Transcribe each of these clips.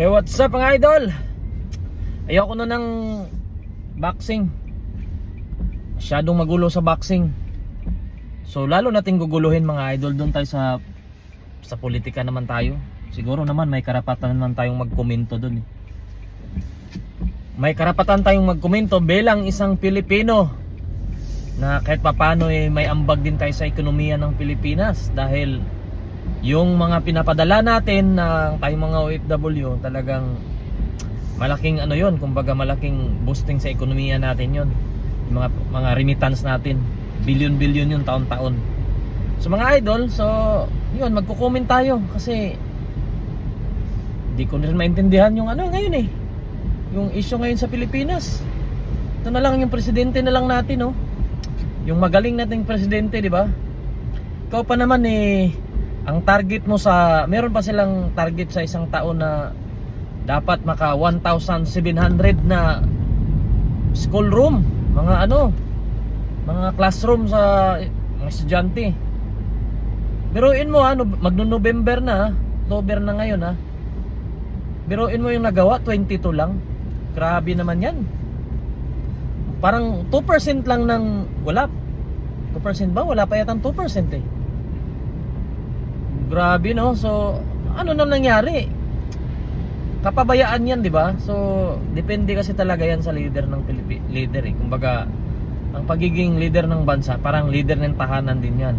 Hey, what's up mga idol? Ayoko na ng boxing. Masyadong magulo sa boxing. So lalo nating guguluhin mga idol doon tayo sa sa politika naman tayo. Siguro naman may karapatan naman tayong magkomento doon. Eh. May karapatan tayong magkomento bilang isang Pilipino na kahit papano eh, may ambag din tayo sa ekonomiya ng Pilipinas dahil yung mga pinapadala natin ng tayong mga OFW talagang malaking ano yon kumbaga malaking boosting sa ekonomiya natin yon yung mga mga remittance natin billion billion yun taon-taon. So mga idol so yun magko-comment tayo kasi hindi ko rin maintindihan yung ano ngayon eh. Yung issue ngayon sa Pilipinas. Ito na lang yung presidente na lang natin oh. Yung magaling nating presidente di ba? Ikaw pa naman eh ang target mo sa meron pa silang target sa isang taon na dapat maka 1,700 na school room? Mga ano? Mga classroom sa mga estudyante? Biruin mo ano magno-November na ha? October na ngayon ha biruin mo yung nagawa 22 lang. Grabe naman yan. Parang 2% lang ng wala. 2% ba? wala pa yatang 2% eh Grabe no. So ano na nangyari? Kapabayaan 'yan, 'di ba? So depende kasi talaga 'yan sa leader ng Pilipi leader eh. Kumbaga ang pagiging leader ng bansa, parang leader ng tahanan din 'yan.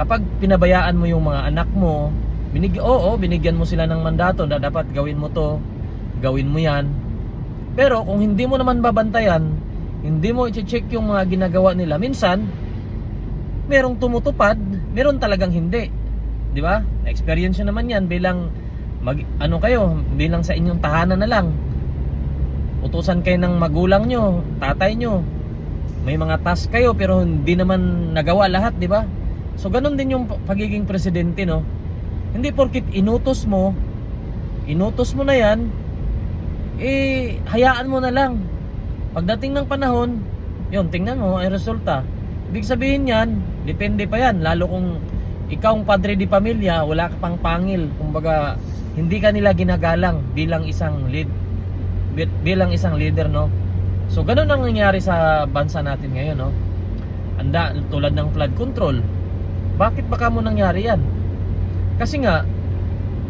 Kapag pinabayaan mo yung mga anak mo, binig oo, binigyan mo sila ng mandato na dapat gawin mo 'to, gawin mo 'yan. Pero kung hindi mo naman babantayan, hindi mo i-check yung mga ginagawa nila, minsan merong tumutupad, meron talagang hindi. 'Di ba? Experience nyo naman 'yan bilang mag ano kayo, bilang sa inyong tahanan na lang. Utusan kayo ng magulang nyo, tatay nyo. May mga task kayo pero hindi naman nagawa lahat, 'di ba? So ganun din yung pagiging presidente, no? Hindi porkit inutos mo, inutos mo na 'yan, eh hayaan mo na lang. Pagdating ng panahon, 'yun, tingnan mo ay resulta. Ibig sabihin 'yan, depende pa 'yan lalo kung ikaw ang padre di pamilya, wala ka pang pangil. Kumbaga, hindi ka nila ginagalang bilang isang lead bi- bilang isang leader, no? So, ganun ang nangyayari sa bansa natin ngayon, no? Anda, tulad ng flood control. Bakit baka mo nangyari yan? Kasi nga,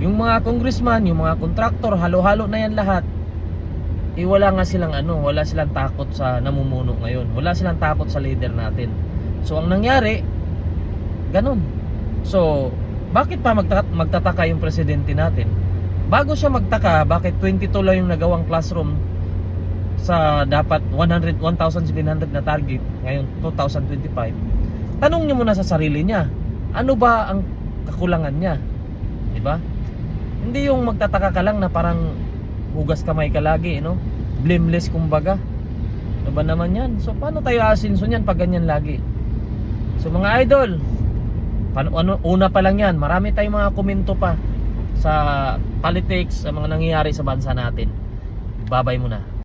yung mga congressman, yung mga kontraktor, halo-halo na yan lahat. Eh, wala nga silang ano, wala silang takot sa namumuno ngayon. Wala silang takot sa leader natin. So, ang nangyari, ganun. So, bakit pa magta- magtataka yung presidente natin? Bago siya magtaka, bakit 22 lang yung nagawang classroom sa dapat 100 1,700 na target ngayon 2025. Tanong niyo muna sa sarili niya, ano ba ang kakulangan niya? 'Di ba? Hindi yung magtataka ka lang na parang hugas kamay ka lagi, no? Blameless kumbaga. Ano ba naman 'yan? So paano tayo asinso niyan pag ganyan lagi? So mga idol, ano, una pa lang yan, marami tayong mga komento pa sa politics, sa mga nangyayari sa bansa natin. Babay muna.